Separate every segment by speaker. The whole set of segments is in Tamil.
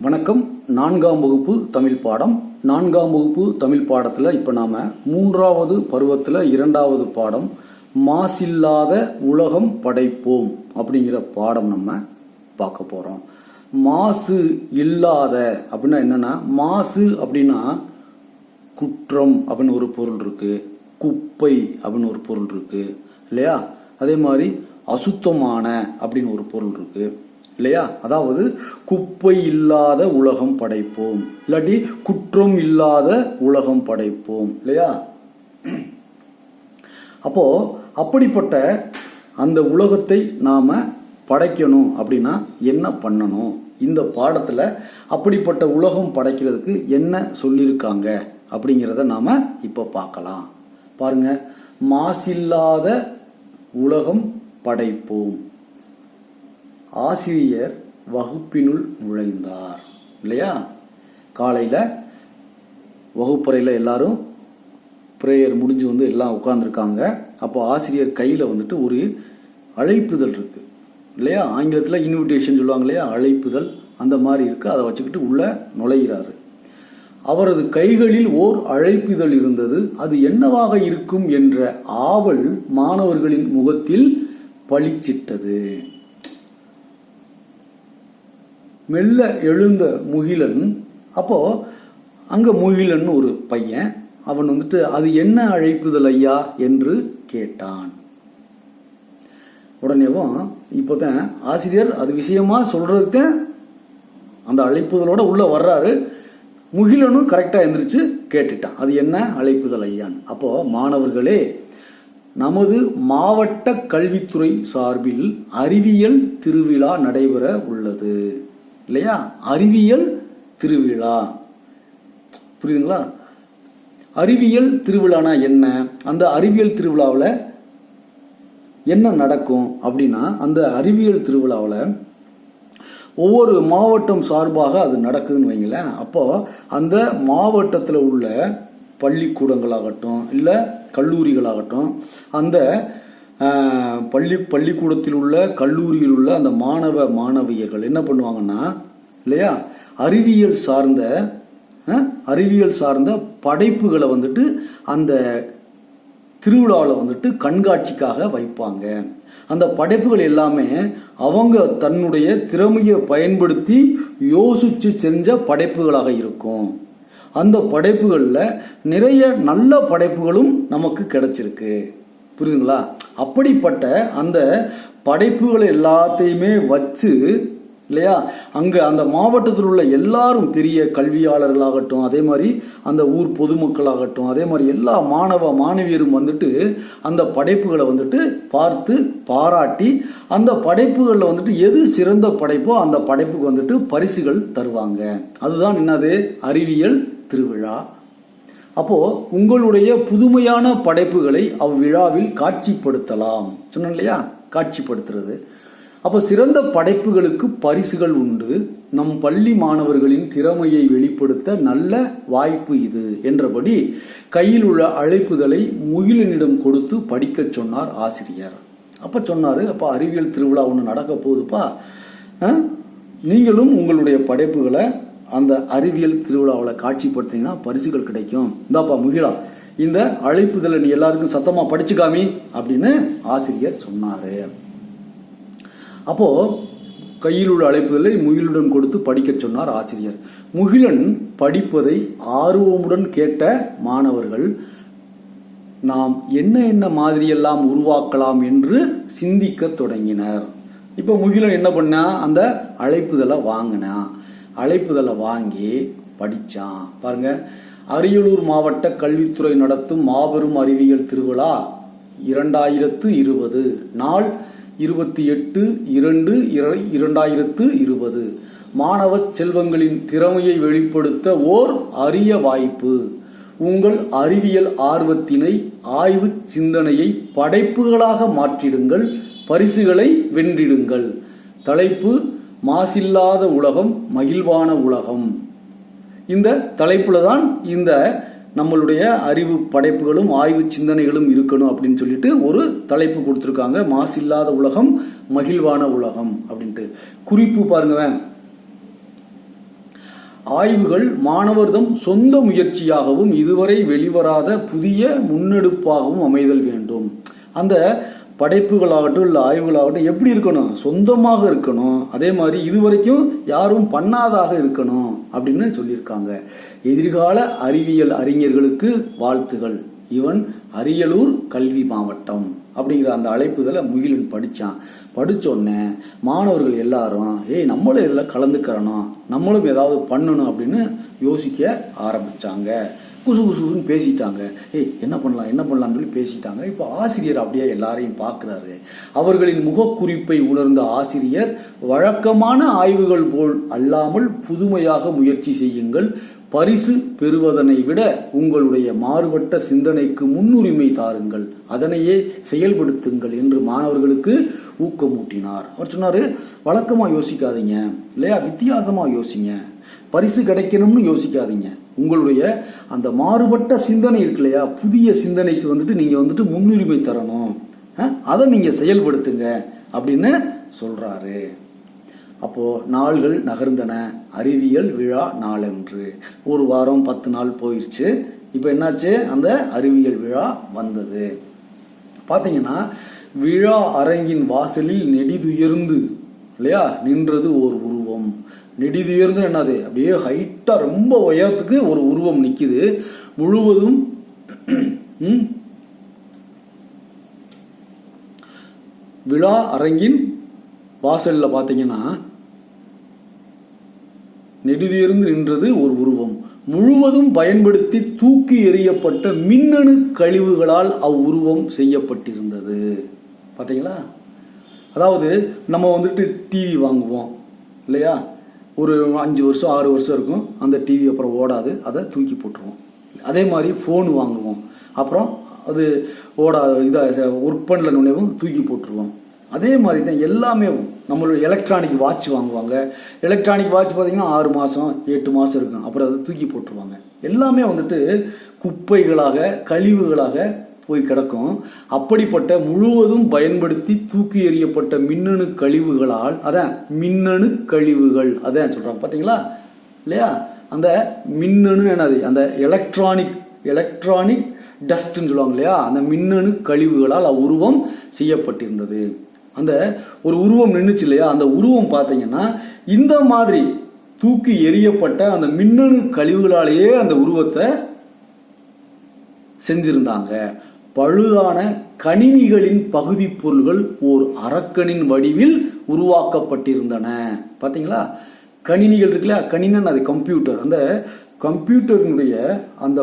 Speaker 1: வணக்கம். நான்காம் வகுப்பு தமிழ் பாடம். நான்காம் வகுப்பு தமிழ் பாடத்தில் இப்போ நாம் மூன்றாவது பருவத்தில் இரண்டாவது பாடம் மாசில்லாத உலகம் படைப்போம் அப்படிங்கிற பாடம் நம்ம பார்க்க போகிறோம் மாசு இல்லாத அப்படின்னா என்னன்னா மாசு அப்படின்னா குற்றம் அப்படின்னு ஒரு பொருள் இருக்கு குப்பை அப்படின்னு ஒரு பொருள் இருக்கு இல்லையா? அதே மாதிரி அசுத்தமான அப்படின்னு ஒரு பொருள் இருக்குது இல்லையா? அதாவது குப்பை இல்லாத உலகம் படைப்போம். இல்லாட்டி குற்றம் இல்லாத உலகம் படைப்போம். இல்லையா? அப்போ அப்படிப்பட்ட அந்த உலகத்தை நாம படைக்கணும் அப்படின்னா என்ன பண்ணணும்? இந்த பாடத்துல அப்படிப்பட்ட உலகம் படைக்கிறதுக்கு என்ன சொல்லியிருக்காங்க அப்படிங்கிறத நாம இப்போ பார்க்கலாம். பாருங்க மாசில்லாத உலகம் படைப்போம். ஆசிரியர் வகுப்பினுள் நுழைந்தார். இல்லையா? காலையில் வகுப்பறையில் எல்லாரும் ப்ரேயர் முடிஞ்சு வந்து எல்லாம் உட்காந்துருக்காங்க அப்போ ஆசிரியர் கையில் வந்துட்டு ஒரு அழைப்புதல் இருக்கு. இல்லையா? ஆங்கிலத்தில் இன்விடேஷன் சொல்லுவாங்க இல்லையா? அழைப்புதல். அந்த மாதிரி இருக்கு. அதை வச்சுக்கிட்டு உள்ள நுழைகிறாரு. அவரது கைகளில் ஓர் அழைப்புதல் இருந்தது. அது என்னவாக இருக்கும் என்ற ஆவல் மாணவர்களின் முகத்தில் பளிச்சிட்டது. மெல்ல எழுந்த முகிலன் அப்போ அங்க முகிலன் ஒரு பையன் அவன் வந்துட்டு அது என்ன அழைப்புதல் ஐயா? என்று கேட்டான். உடனேவும் இப்போதான் ஆசிரியர் அது விஷயமா சொல்றதுக்கு அந்த அழைப்புதலோட உள்ள வர்றாரு. முகிலனும் கரெக்டாக எந்திரிச்சு கேட்டுட்டான். அது என்ன அழைப்புதல் ஐயான் அப்போ மாணவர்களே நமது மாவட்ட கல்வித்துறை சார்பில் அறிவியல் திருவிழா நடைபெற உள்ளது. இல்லையா? அறிவியல் திருவிழா. புரியுதுங்களா? அறிவியல் திருவிழானா என்ன? அந்த அறிவியல் திருவிழாவில் என்ன நடக்கும் அப்படின்னா அந்த அறிவியல் திருவிழாவில் ஒவ்வொரு மாவட்டம் சார்பாக அது நடக்குதுன்னு வைங்களேன். அப்போது அந்த மாவட்டத்தில் உள்ள பள்ளிக்கூடங்களாகட்டும் இல்லை கல்லூரிகளாகட்டும் அந்த பள்ளி பள்ளிக்கூடத்தில் உள்ள கல்லூரியில் உள்ள அந்த மாணவ மாணவியர்கள் என்ன பண்ணுவாங்கன்னா இல்லையா? அறிவியல் சார்ந்த அறிவியல் சார்ந்த படைப்புகளை வந்துட்டு அந்த திருவிழாவில் வந்துட்டு கண்காட்சிக்காக வைப்பாங்க. அந்த படைப்புகள் எல்லாமே அவங்க தன்னுடைய திறமையை பயன்படுத்தி யோசிச்சு செஞ்ச படைப்புகளாக இருக்கும். அந்த படைப்புகளில் நிறைய நல்ல படைப்புகளும் நமக்கு கிடைச்சிருக்கு. புரியுதுங்களா? அப்படிப்பட்ட அந்த படைப்புகள் எல்லாத்தையுமே வச்சு இல்லையா? அங்கே அந்த மாவட்டத்தில் உள்ள எல்லாரும் பெரிய கல்வியாளர்களாகட்டும் அதே மாதிரி அந்த ஊர் பொதுமக்களாகட்டும் அதே மாதிரி எல்லா மாணவ மாணவியரும் வந்துட்டு அந்த படைப்புகளை வந்துட்டு பார்த்து பாராட்டி அந்த படைப்புகளில் வந்துட்டு எது சிறந்த படைப்போ அந்த படைப்புக்கு வந்துட்டு பரிசுகள் தருவாங்க. அதுதான் என்னது? அறிவியல் திருவிழா. அப்போது உங்களுடைய புதுமையான படைப்புகளை அவ்விழாவில் காட்சிப்படுத்தலாம். சொன்னேன் இல்லையா? காட்சிப்படுத்துறது. அப்போ சிறந்த படைப்புகளுக்கு பரிசுகள் உண்டு. நம் பள்ளி மாணவர்களின் திறமையை வெளிப்படுத்த நல்ல வாய்ப்பு இது என்றபடி கையில் உள்ள அழைப்புதலை முகிலனிடம் கொடுத்து படிக்கச் சொன்னார் ஆசிரியர். அப்போ சொன்னார் அப்போ அறிவியல் திருவிழா ஒன்று நடக்க போகுதுப்பா. நீங்களும் உங்களுடைய படைப்புகளை அந்த அறிவியல் திருவிழாவில் காட்சிப்படுத்திங்கன்னா பரிசுகள் கிடைக்கும். இந்தாப்பா முகிலா இந்த அழைப்புதலை நீ எல்லாருக்கும் சத்தமா படிச்சுக்காமி அப்படின்னு ஆசிரியர் சொன்னாரு. அப்போ கையில் உள்ள அழைப்புதலை முகிலுடன் கொடுத்து படிக்கச் சொன்னார் ஆசிரியர். முகிலன் படிப்பதை ஆர்வமுடன் கேட்ட மாணவர்கள் நாம் என்ன என்ன மாதிரியெல்லாம் உருவாக்கலாம் என்று சிந்திக்க தொடங்கினர். இப்போ முகிலன் என்ன பண்ணா அந்த அழைப்புதலை வாங்கினான் அழைப்புதலை வாங்கி படிச்சான். பாருங்க அரியலூர் மாவட்ட கல்வித்துறை நடத்தும் மாபெரும் அறிவியல் திருவிழா இரண்டாயிரத்து இருபது. நாள் இருபத்தி எட்டு இரண்டு இரண்டாயிரத்து இருபது. மாணவ செல்வங்களின் திறமையை வெளிப்படுத்த ஓர் அரிய வாய்ப்பு. உங்கள் அறிவியல் ஆர்வத்தினை ஆய்வு சிந்தனையை படைப்புகளாக மாற்றிடுங்கள் பரிசுகளை வென்றிடுங்கள். தலைப்பு மாசில்லாத உலகம் மகிழ்வான உலகம். இந்த தலைப்புல தான் இந்த நம்மளுடைய அறிவு படைப்புகளும் ஆய்வு சிந்தனைகளும் இருக்கணும் அப்படின்னு சொல்லிட்டு ஒரு தலைப்பு கொடுத்துருக்காங்க. மாசில்லாத உலகம் மகிழ்வான உலகம் அப்படின்ட்டு. குறிப்பு பாருங்க ஆய்வுகள் மாணவர்தம் சொந்த முயற்சியாகவும் இதுவரை வெளிவராத புதிய முன்னெடுப்பாகவும் அமைதல் வேண்டும். அந்த படைப்புகளாகட்டும் இல்லை ஆய்வுகளாகட்டும் எப்படி இருக்கணும்? சொந்தமாக இருக்கணும். அதே மாதிரி இதுவரைக்கும் யாரும் பண்ணாதாக இருக்கணும் அப்படின்னு சொல்லியிருக்காங்க. எதிர்கால அறிவியல் அறிஞர்களுக்கு வாழ்த்துகள். இவன் அரியலூர் கல்வி மாவட்டம் அப்படிங்கிற அந்த அழைப்புதலை முகிலன் படித்தான் படித்தோடனே மாணவர்கள் எல்லாரும் ஏய் நம்மளும் இதில் கலந்துக்கிறணும். நம்மளும் ஏதாவது பண்ணணும் அப்படின்னு யோசிக்க ஆரம்பித்தாங்க குசு குசுன்னு பேசிட்டாங்க. ஏய் என்ன பண்ணலாம் என்ன பண்ணலாம்னு சொல்லி பேசிட்டாங்க. இப்போ ஆசிரியர் அப்படியே எல்லாரையும் பார்க்குறாரு. அவர்களின் முகக்குறிப்பை உணர்ந்த ஆசிரியர் வழக்கமான ஆய்வுகள் போல் அல்லாமல் புதுமையாக முயற்சி செய்யுங்கள். பரிசு பெறுவதனை விட உங்களுடைய மாறுபட்ட சிந்தனைக்கு முன்னுரிமை தாருங்கள். அதனையே செயல்படுத்துங்கள் என்று மாணவர்களுக்கு ஊக்கமூட்டினார். அவர் சொன்னாரு வழக்கமாக யோசிக்காதீங்க. இல்லையா? வித்தியாசமாக யோசிங்க. பரிசு கிடைக்கணும்னு யோசிக்காதீங்க. உங்களுடைய அந்த மாறுபட்ட சிந்தனை இருக்கு இல்லையா? புதிய சிந்தனைக்கு வந்துட்டு நீங்க வந்துட்டு முன்னுரிமை தரணும். அதை நீங்க செயல்படுத்துங்க அப்படின்னு சொல்றாரு. அப்போ நாள்கள் நகர்ந்தன. அறிவியல் விழா நாளன்று. ஒரு வாரம் பத்து நாள் போயிடுச்சு இப்போ என்னாச்சு? அந்த அறிவியல் விழா வந்தது. பார்த்தீங்கன்னா விழா அரங்கின் வாசலில் நெடிதுயர்ந்து இல்லையா? நின்றது ஒரு உருவம். நெடிதுயர்ந்து என்னது அப்படியே ஹைட்டாக ரொம்ப உயரத்துக்கு ஒரு உருவம் நிற்கிது முழுவதும் விழா அரங்கின் வாசலில் பார்த்தீங்கன்னா நெடுதியிருந்து நின்றது ஒரு உருவம். முழுவதும் பயன்படுத்தி தூக்கி எறியப்பட்ட மின்னணு கழிவுகளால் அவ்வுருவம் செய்யப்பட்டிருந்தது. பார்த்தீங்களா? அதாவது நம்ம வந்துட்டு டிவி வாங்குவோம். இல்லையா? ஒரு அஞ்சு வருஷம் ஆறு வருஷம் இருக்கும். அந்த டிவி அப்புறம் ஓடாது. அதை தூக்கி போட்டுருவோம். அதே மாதிரி ஃபோன் வாங்குவோம். அப்புறம் அது ஓடா இதாக ஒர்க் பண்ணல நுழைவும் தூக்கி போட்டுருவோம். அதே மாதிரி தான் எல்லாமே நம்மளோட எலக்ட்ரானிக் வாட்ச் வாங்குவாங்க. எலக்ட்ரானிக் வாட்ச் பார்த்தீங்கன்னா ஆறு மாதம் எட்டு மாதம் இருக்கும். அப்புறம் அதை தூக்கி போட்டுருவாங்க. எல்லாமே வந்துட்டு குப்பைகளாக கழிவுகளாக போய் கிடக்கும். அப்படிப்பட்ட முழுவதும் பயன்படுத்தி தூக்கி எறியப்பட்ட மின்னணு கழிவுகளால் அதான் மின்னணு கழிவுகள் அதான் சொல்கிறாங்க பார்த்தீங்களா இல்லையா? அந்த மின்னணு என்னது? அந்த எலக்ட்ரானிக் எலக்ட்ரானிக் டஸ்ட்னு சொல்லுவாங்க இல்லையா? அந்த மின்னணு கழிவுகளால் உருவம் செய்யப்பட்டிருந்தது. அந்த ஒரு உருவம் நின்றுச்சு இல்லையா? அந்த உருவம் பார்த்தீங்கன்னா இந்த மாதிரி தூக்கி எறியப்பட்ட அந்த மின்னணு கழிவுகளாலேயே அந்த உருவத்தை செஞ்சிருந்தாங்க. பழுதான கணினிகளின் பகுதி பொருள்கள் ஓர் அரக்கனின் வடிவில் உருவாக்கப்பட்டிருந்தன. பார்த்தீங்களா கணினிகள் இருக்குல்ல கணினன் அது கம்ப்யூட்டர் அந்த கம்ப்யூட்டரினுடைய அந்த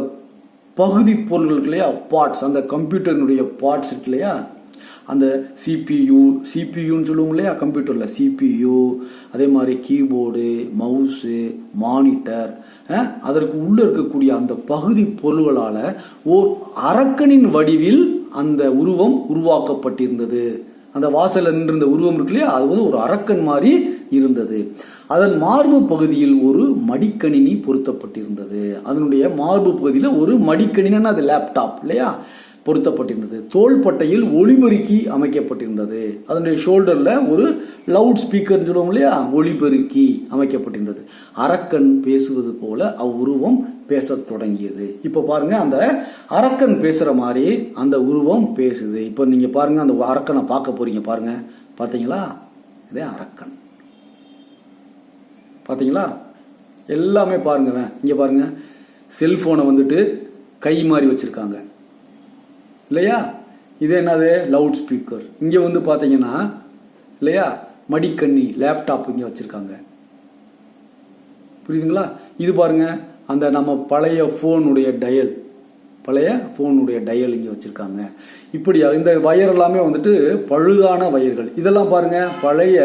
Speaker 1: பகுதி பொருள்கள் இல்லையா பார்ட்ஸ் அந்த கம்ப்யூட்டரினுடைய பார்ட்ஸ் இருக்கு இல்லையா அந்த சிபியு சிபியுன்னு சொல்லுவோம் இல்லையா கம்ப்யூட்டரில் சிபியு அதே மாதிரி கீபோர்டு மவுஸு மானிட்டர் அதற்கு உள்ளே இருக்கக்கூடிய அந்த பகுதி பொருள்களால் ஓர் அரக்கனின் வடிவில் அந்த உருவம் உருவாக்கப்பட்டிருந்தது. அந்த வாசலில் நின்றிருந்த உருவம் இருக்கு இல்லையா அது வந்து ஒரு அரக்கன் மாதிரி இருந்தது. அதன் மார்பு பகுதியில் ஒரு மடிக்கணினி பொருத்தப்பட்டிருந்தது. அதனுடைய மார்பு பகுதியில் ஒரு மடிக்கணினா அது லேப்டாப் இல்லையா? பொருத்தப்பட்டிருந்தது. தோள்பட்டையில் ஒளிபெருக்கி அமைக்கப்பட்டிருந்தது. அதனுடைய ஷோல்டரில் ஒரு லவுட் ஸ்பீக்கர் சொல்லுவோம் இல்லையா? ஒளிபெருக்கி அமைக்கப்பட்டிருந்தது. அரக்கன் பேசுவது போல அவ்வுருவம் பேசத் தொடங்கியது. இப்போ பாருங்க அந்த அரக்கன் பேசுகிற மாதிரி அந்த உருவம் பேசுது. இப்போ நீங்கள் பாருங்க அந்த அரக்கனை பார்க்க போறீங்க பாருங்க. பார்த்தீங்களா இதே அரக்கன். பார்த்தீங்களா எல்லாமே பாருங்க இங்கே பாருங்க. செல்ஃபோனை வந்துட்டு கை மாதிரி வச்சுருக்காங்க. இல்லையா? இது என்னது? லவுட் ஸ்பீக்கர் இங்கே வந்து பார்த்தீங்கன்னா இல்லையா? மடிக்கண்ணி லேப்டாப் இங்கே வச்சுருக்காங்க. புரியுதுங்களா? இது பாருங்க அந்த நம்ம பழைய ஃபோனுடைய டயல் பழைய ஃபோனுடைய டயல் இங்கே வச்சுருக்காங்க. இப்படியா இந்த வயர் எல்லாமே வந்துட்டு பழுதான வயர்கள் இதெல்லாம் பாருங்கள் பழைய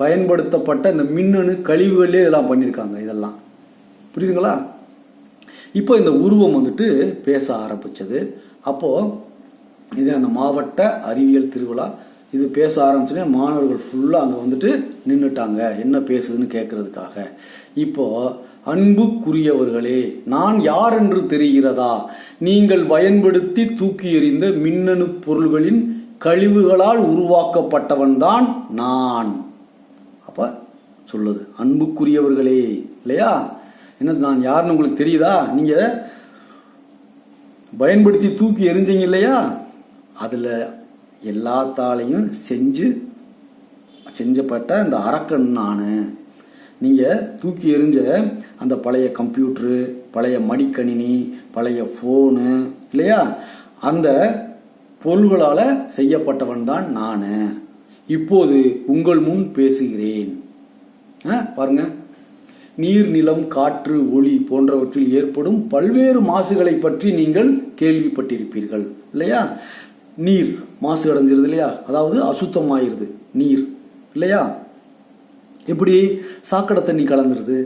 Speaker 1: பயன்படுத்தப்பட்ட இந்த மின்னணு கழிவுகளே இதெல்லாம் பண்ணியிருக்காங்க இதெல்லாம். புரியுதுங்களா? இப்போ இந்த உருவம் வந்துட்டு பேச ஆரம்பித்தது அப்போது இது அந்த மாவட்ட அறிவியல் திருவிழா. இது பேச ஆரம்பிச்சோடனே மாணவர்கள் ஃபுல்லாக அங்கே வந்துட்டு நின்றுட்டாங்க என்ன பேசுதுன்னு கேட்கறதுக்காக இப்போது அன்புக்குரியவர்களே நான் யார் என்று தெரிகிறதா? நீங்கள் பயன்படுத்தி தூக்கி எறிந்த மின்னணு பொருள்களின் கழிவுகளால் உருவாக்கப்பட்டவன்தான் நான். அப்போ சொல்லுது அன்புக்குரியவர்களே இல்லையா? என்ன நான் யாருன்னு உங்களுக்கு தெரியுதா? நீங்கள் பயன்படுத்தி தூக்கி எறிஞ்சீங்க இல்லையா? அதில் எல்லாத்தாலையும் செஞ்சு செஞ்சப்பட்ட இந்த அரக்கன் நான். நீங்கள் தூக்கி எறிஞ்ச அந்த பழைய கம்ப்யூட்ரு பழைய மடிக்கணினி பழைய ஃபோனு இல்லையா? அந்த பொருள்களால் செய்யப்பட்டவன் தான் நான். இப்போது உங்கள் முன் பேசுகிறேன். ஆ, பாருங்க. நீர் நிலம் காற்று ஒளி போன்றவற்றில் ஏற்படும் பல்வேறு மாசுகளை பற்றி நீங்கள் கேள்விப்பட்டிருப்பீர்கள் இல்லையா? நீர். மாசு அடைஞ்சிருது இல்லையா அதாவது அசுத்தமாயிருது நீர் இல்லையா? எப்படி சாக்கடை தண்ணி கலந்துருது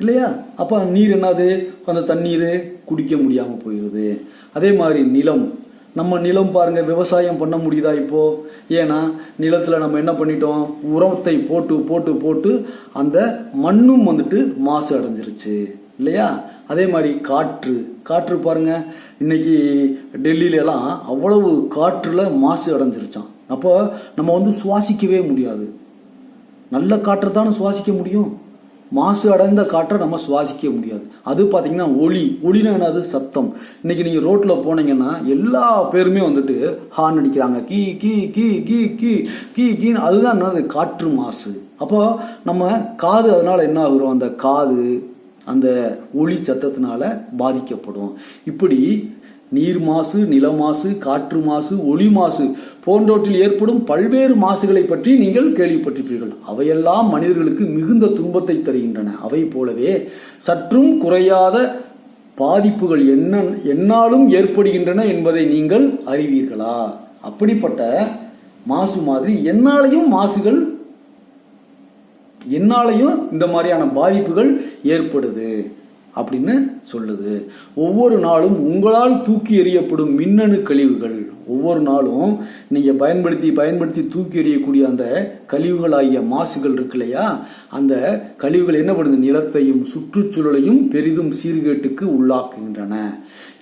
Speaker 1: இல்லையா? அப்போ நீர் என்னது? அந்த தண்ணீர் குடிக்க முடியாமல் போயிடுது அதே மாதிரி நிலம். நம்ம நிலம் பாருங்க விவசாயம் பண்ண முடியுதா இப்போ? ஏன்னா நிலத்தில் நம்ம என்ன பண்ணிட்டோம்? உரத்தை போட்டு போட்டு போட்டு அந்த மண்ணும் வந்துட்டு மாசு அடைஞ்சிருச்சு. இல்லையா? அதே மாதிரி காற்று. காற்று பாருங்கள் இன்னைக்கு டெல்லியிலலாம் அவ்வளவு காற்றில் மாசு அடைஞ்சிருச்சான் அப்போ நம்ம வந்து சுவாசிக்கவே முடியாது. நல்ல காற்றை தானே சுவாசிக்க முடியும்? மாசு அடைந்த காற்றை நம்ம சுவாசிக்க முடியாது. அது பார்த்தீங்கன்னா ஒளி. ஒளினா என்னது? சத்தம். இன்னைக்கு நீங்கள் ரோட்டில் போனீங்கன்னா எல்லா பேருமே வந்துட்டு ஹார்ன் அடிக்கிறாங்க. கீ கீ கீ கீ கீ கீ கீன்னு. அதுதான் என்னது? காற்று மாசு. அப்போ நம்ம காது அதனால் என்ன ஆகுறோம்? அந்த காது அந்த ஒளி சத்தத்தினால பாதிக்கப்படும். இப்படி நீர் மாசு நில மாசு காற்று மாசு ஒளி மாசு போன்றவற்றில் ஏற்படும் பல்வேறு மாசுகளை பற்றி நீங்கள் கேள்விப்பட்டிருப்பீர்கள். அவையெல்லாம் மனிதர்களுக்கு மிகுந்த துன்பத்தை தருகின்றன. அவை போலவே சற்றும் குறையாத பாதிப்புகள் என்ன என்னாலும் ஏற்படுகின்றன என்பதை நீங்கள் அறிவீர்களா? அப்படிப்பட்ட மாசு மாதிரி என்னாலையும் மாசுகள் என்னாலையும் இந்த மாதிரியான பாதிப்புகள் ஏற்படுது அப்படின்னு சொல்லுது. ஒவ்வொரு நாளும் உங்களால் தூக்கி எறியப்படும் மின்னணு கழிவுகள் ஒவ்வொரு நாளும் நீங்கள் பயன்படுத்தி பயன்படுத்தி தூக்கி எறியக்கூடிய அந்த கழிவுகளாகிய மாசுகள் இருக்கு இல்லையா? அந்த கழிவுகள் என்ன பண்ணுது? நிலத்தையும் சுற்றுச்சூழலையும் பெரிதும் சீர்கேட்டுக்கு உள்ளாக்குகின்றன.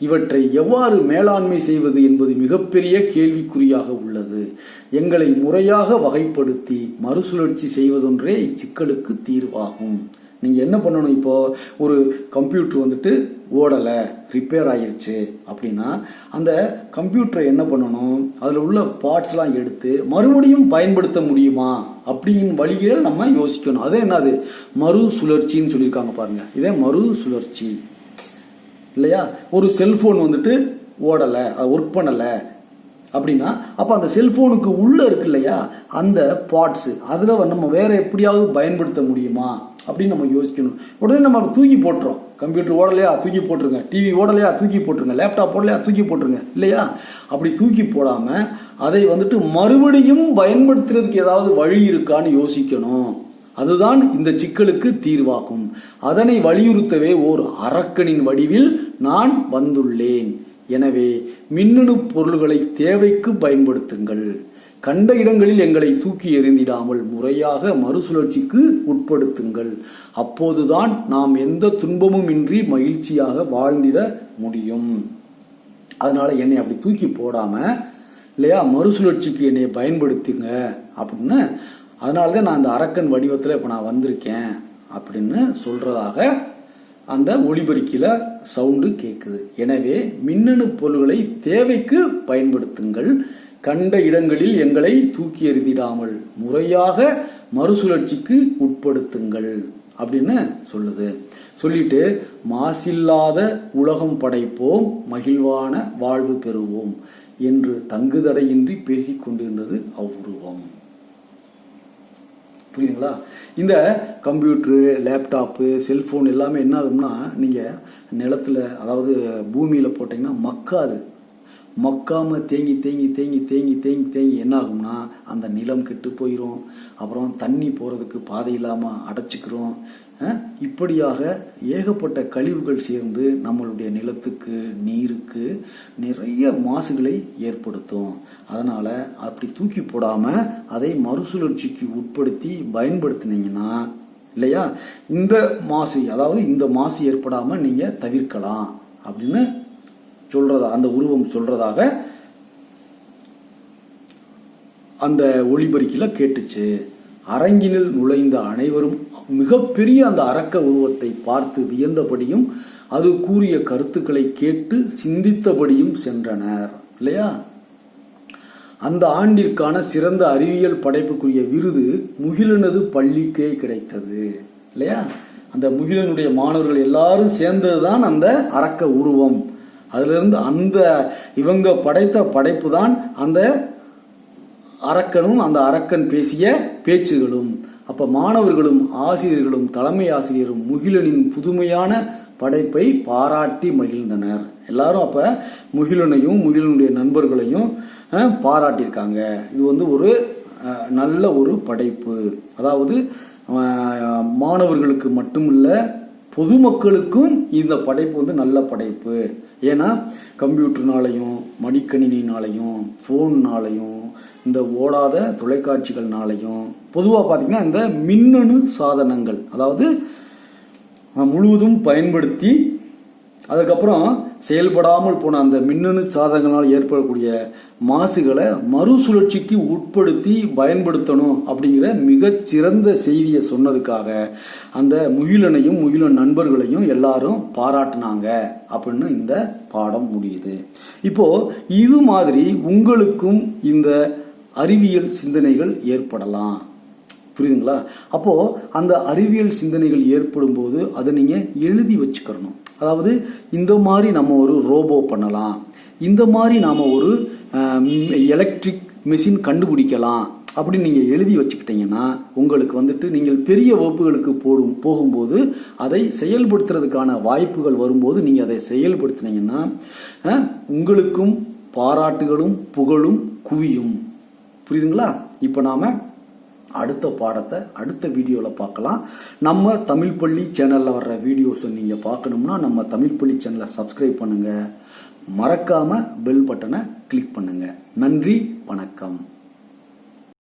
Speaker 1: இவற்றை எவ்வாறு மேலாண்மை செய்வது என்பது மிகப்பெரிய கேள்விக்குறியாக உள்ளது. எங்களை முறையாக வகைப்படுத்தி மறுசுழற்சி செய்வதொன்றே இச்சிக்கலுக்கு தீர்வாகும். நீங்கள் என்ன பண்ணணும் இப்போது ஒரு கம்ப்யூட்டர் வந்துட்டு ஓடலை ரிப்பேர் ஆயிடுச்சு அப்படின்னா அந்த கம்ப்யூட்டரை என்ன பண்ணணும்? அதில் உள்ள பார்ட்ஸ்லாம் எடுத்து மறுபடியும் பயன்படுத்த முடியுமா? அப்படிங்கிற வழியில் நம்ம யோசிக்கணும். அதே என்னது? மறு சுழற்சின்னு சொல்லியிருக்காங்க பாருங்கள் இதே மறு சுழற்சி இல்லையா? ஒரு செல்ஃபோன் வந்துட்டு ஓடலை அது ஒர்க் பண்ணலை அப்படின்னா அப்போ அந்த செல்ஃபோனுக்கு உள்ளே இருக்கு இல்லையா? அந்த பார்ட்ஸு அதில் நம்ம வேறு எப்படியாவது பயன்படுத்த முடியுமா? அப்படின்னு நம்ம யோசிக்கணும். உடனே நம்ம தூக்கி போட்டுறோம். கம்ப்யூட்டர் ஓடலையா? தூக்கி போட்டுருங்க. டிவி ஓடலையா? தூக்கி போட்டுருங்க. லேப்டாப் ஓடலையா? தூக்கி போட்டுருங்க. இல்லையா? அப்படி தூக்கி போடாமல் அதை வந்துட்டு மறுபடியும் பயன்படுத்துறதுக்கு ஏதாவது வழி இருக்கான்னு யோசிக்கணும். அதுதான் இந்த சிக்கலுக்கு தீர்வாகும். அதனை வலியுறுத்தவே ஓர் அரக்கனின் வடிவில் நான் வந்துள்ளேன். எனவே மின்னணு பொருள்களை தேவைக்கு பயன்படுத்துங்கள். கண்ட இடங்களில் எங்களை தூக்கி எறிந்திடாமல் முறையாக மறுசுழற்சிக்கு உட்படுத்துங்கள். அப்போதுதான் நாம் எந்த துன்பமும் இன்றி மகிழ்ச்சியாக வாழ்ந்திட முடியும். அதனால என்னை அப்படி தூக்கி போடாம இல்லையா மறுசுழற்சிக்கு என்னை பயன்படுத்துங்க. அப்படின்னு அதனால தான் நான் அந்த அரக்கன் வடிவத்தில் இப்போ நான் வந்திருக்கேன் அப்படின்னு சொல்கிறதாக அந்த ஒளிபெருக்கியில் சவுண்டு கேட்குது எனவே மின்னணு பொருள்களை தேவைக்கு பயன்படுத்துங்கள். கண்ட இடங்களில் எங்களை தூக்கி எறிந்திடாமல் முறையாக மறுசுழற்சிக்கு உட்படுத்துங்கள் அப்படின்னு சொல்லுது. சொல்லிட்டு மாசில்லாத உலகம் படைப்போம் மகிழ்வான வாழ்வு பெறுவோம் என்று தங்குதடையின்றி பேசிக் கொண்டிருந்தது அவ்வுருவம். புரியுதுங்களா? இந்த கம்ப்யூட்ரு லேப்டாப்பு செல்ஃபோன் எல்லாமே என்ன ஆகும்னா நீங்கள் நிலத்தில் அதாவது பூமியில் போட்டிங்கன்னா மக்காது. மக்காமல் தேங்கி தேங்கி தேங்கி தேங்கி தேங்கி தேங்கி என்ன ஆகும்னா அந்த நிலம் கெட்டு போயிடும் அப்புறம் தண்ணி போகிறதுக்கு பாதை இல்லாமல் அடைச்சிக்கிறோம். இப்படியாக ஏகப்பட்ட கழிவுகள் சேர்ந்து நம்மளுடைய நிலத்துக்கு நீருக்கு நிறைய மாசுகளை ஏற்படுத்தும். அதனால் அப்படி தூக்கி போடாமல் அதை மறுசுழற்சிக்கு உட்படுத்தி பயன்படுத்தினீங்கன்னா இல்லையா? இந்த மாசு அதாவது இந்த மாசு ஏற்படாமல் நீங்கள் தவிர்க்கலாம் அப்படின்னு சொல்கிறதா அந்த உருவம் சொல்கிறதாக அந்த ஒளிபெருக்கில் கேட்டுச்சு. அரங்கினில் நுழைந்த அனைவரும் மிகப்பெரிய அந்த அரக்க உருவத்தை பார்த்து வியந்தபடியும் அது கூறிய கருத்துக்களை கேட்டு சிந்தித்தபடியும் சென்றனர். இல்லையா? அந்த ஆண்டிற்கான சிறந்த அறிவியல் படைப்புக்குரிய விருது முகிலனது பள்ளிக்கே கிடைத்தது. இல்லையா? அந்த முகிலனுடைய மாணவர்கள் எல்லாரும் சேர்ந்ததுதான் அந்த அரக்க உருவம். அதிலிருந்து அந்த இவங்க படைத்த படைப்பு தான் அந்த அரக்கனும் அந்த அரக்கன் பேசிய பேச்சுகளும் அப்போ மாணவர்களும் ஆசிரியர்களும் தலைமை ஆசிரியரும் முகிலனின் புதுமையான படைப்பை பாராட்டி மகிழ்ந்தனர். எல்லாரும் அப்போ முகிலனையும் முகிலனுடைய நண்பர்களையும் பாராட்டியிருக்காங்க. இது வந்து ஒரு நல்ல ஒரு படைப்பு. அதாவது மாணவர்களுக்கு மட்டுமில்ல பொதுமக்களுக்கும் இந்த படைப்பு வந்து நல்ல படைப்பு. ஏன்னா கம்ப்யூட்டர்னாலையும் மடிக்கணினினாலையும் ஃபோன்னாலையும் இந்த ஓடாத தொலைக்காட்சிகள்னாலையும் பொதுவாக பார்த்தீங்கன்னா இந்த மின்னணு சாதனங்கள் அதாவது முழுவதும் பயன்படுத்தி அதுக்கப்புறம் செயல்படாமல் போன அந்த மின்னணு சாதனங்களால் ஏற்படக்கூடிய மாசுகளை மறுசுழற்சிக்கு உட்படுத்தி பயன்படுத்தணும் அப்படிங்கிற மிகச்சிறந்த செய்தியை சொன்னதுக்காக அந்த முகிலனையும் முகிலன் நண்பர்களையும் எல்லாரும் பாராட்டினாங்க அப்படின்னு இந்த பாடம் முடியுது. இப்போ இது மாதிரி உங்களுக்கும் இந்த அறிவியல் சிந்தனைகள் ஏற்படலாம். புரியுதுங்களா? அப்போது அந்த அறிவியல் சிந்தனைகள் ஏற்படும் போது அதை நீங்கள் எழுதி வச்சுக்கிறணும். அதாவது இந்த மாதிரி நம்ம ஒரு ரோபோ பண்ணலாம். இந்த மாதிரி நாம் ஒரு எலக்ட்ரிக் மிஷின் கண்டுபிடிக்கலாம் அப்படின்னு நீங்கள் எழுதி வச்சுக்கிட்டீங்கன்னா உங்களுக்கு வந்துட்டு நீங்கள் பெரிய வகுப்புகளுக்கு போடும் போகும்போது அதை செயல்படுத்துறதுக்கான வாய்ப்புகள் வரும்போது நீங்கள் அதை செயல்படுத்தினீங்கன்னா உங்களுக்கும் பாராட்டுகளும் புகழும் குவியும். புரியுதுங்களா? இப்போ நாம் அடுத்த பாடத்தை அடுத்த வீடியோவில் பார்க்கலாம். நம்ம தமிழ் பள்ளி சேனலில் வர்ற வீடியோஸை நீங்கள் பார்க்கணும்னா நம்ம தமிழ் பள்ளி சேனலை சப்ஸ்கிரைப் பண்ணுங்கள் மறக்காமல் பெல் பட்டனை கிளிக் பண்ணுங்கள் நன்றி வணக்கம்.